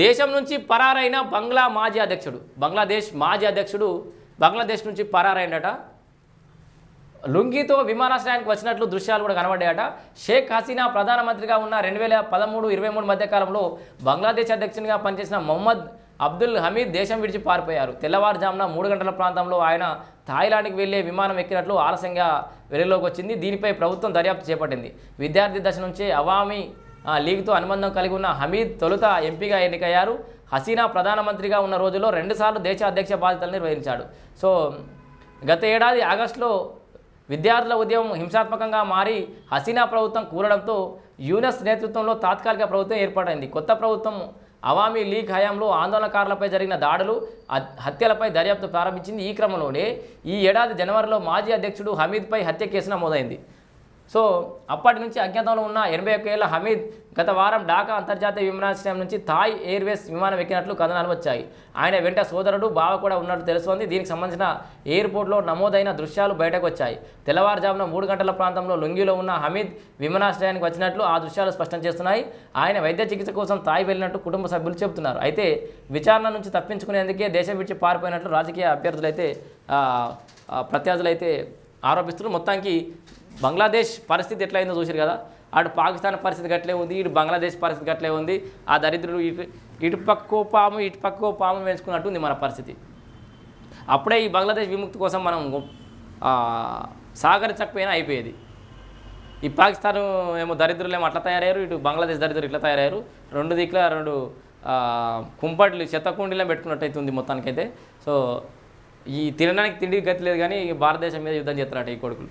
దేశం నుంచి పరారైన బంగ్లా మాజీ అధ్యక్షుడు బంగ్లాదేశ్ మాజీ అధ్యక్షుడు బంగ్లాదేశ్ నుంచి పరారైండట లుంగితో విమానాశ్రయానికి వచ్చినట్లు దృశ్యాలు కూడా కనబడ్డాయట. షేక్ హసీనా ప్రధానమంత్రిగా ఉన్న రెండు వేల పదమూడు ఇరవై మూడు మధ్యకాలంలో బంగ్లాదేశ్ అధ్యక్షునిగా పనిచేసిన మొహమ్మద్ అబ్దుల్ హమీద్ దేశం విడిచి పారిపోయారు. తెల్లవారుజామున మూడు గంటల ప్రాంతంలో ఆయన థాయిలాండ్కి వెళ్ళే విమానం ఎక్కినట్లు ఆలస్యంగా వెలుగులోకి వచ్చింది. దీనిపై ప్రభుత్వం దర్యాప్తు చేపట్టింది. విద్యార్థి దశ నుంచే అవామీ లీగ్తో అనుబంధం కలిగి ఉన్న హమీద్ తొలుత ఎంపీగా ఎన్నికయ్యారు. హసీనా ప్రధానమంత్రిగా ఉన్న రోజుల్లో రెండుసార్లు దేశ అధ్యక్ష బాధ్యతలు నిర్వహించాడు. సో గత ఏడాది ఆగస్టులో విద్యార్థుల ఉద్యమం హింసాత్మకంగా మారి హసీనా ప్రభుత్వం కూరడంతో యూనస్ నేతృత్వంలో తాత్కాలిక ప్రభుత్వం ఏర్పాటైంది. కొత్త ప్రభుత్వం అవామీ లీగ్ హయాంలో ఆందోళనకారులపై జరిగిన దాడులు హత్యలపై దర్యాప్తు ప్రారంభించింది ఈ క్రమంలోనే. ఈ ఏడాది జనవరిలో మాజీ అధ్యక్షుడు హమీద్పై హత్య కేసు నమోదైంది. సో అప్పటి నుంచి అజ్ఞాతంలో ఉన్న ఎనభై ఒక్క ఏళ్ళ హమీద్ గత వారం ఢాకా అంతర్జాతీయ విమానాశ్రయం నుంచి థాయ్ ఎయిర్వేస్ విమానం ఎక్కినట్లు కథనాలు వచ్చాయి. ఆయన వెంట సోదరుడు బావ కూడా ఉన్నట్టు తెలుస్తోంది. దీనికి సంబంధించిన ఎయిర్పోర్ట్లో నమోదైన దృశ్యాలు బయటకు వచ్చాయి. తెల్లవారుజామున మూడు గంటల ప్రాంతంలో లుంగిలో ఉన్న హమీద్ విమానాశ్రయానికి వచ్చినట్లు ఆ దృశ్యాలు స్పష్టం చేస్తున్నాయి. ఆయన వైద్య చికిత్స కోసం థాయ్ వెళ్ళినట్టు కుటుంబ సభ్యులు చెబుతున్నారు. అయితే విచారణ నుంచి తప్పించుకునేందుకే దేశం విడిచి పారిపోయినట్లు రాజకీయ అభ్యర్థులైతే ప్రత్యర్థులైతే ఆరోపిస్తున్నారు. మొత్తానికి బంగ్లాదేశ్ పరిస్థితి ఎట్లయిందో చూసారు కదా. అటు పాకిస్తాన్ పరిస్థితి గట్లే ఉంది ఇటు బంగ్లాదేశ్ పరిస్థితి గట్లే ఉంది. ఆ దరిద్రుడు ఇటు ఇటు పక్కో పాము ఇటు పక్కో పాము పెంచుకున్నట్టు ఉంది మన పరిస్థితి. అప్పుడే ఈ బంగ్లాదేశ్ విముక్తి కోసం మనం ఆ, సహకరించకపోయినా అయిపోయేది. ఈ పాకిస్తాన్ ఏమో దరిద్రులు ఏమో అట్లా తయారయ్యారు ఇటు బంగ్లాదేశ్ దరిద్రులు ఇట్లా తయారయ్యారు. రెండు దిక్కుల రెండు కుంపట్లు చెత్త కుండీలో ఉంది అవుతుంది మొత్తానికైతే. సో ఈ తినడానికి తిండి గతి లేదు కానీ భారతదేశం మీద యుద్ధం చేస్తున్నట్టు ఈ కొడుకులు.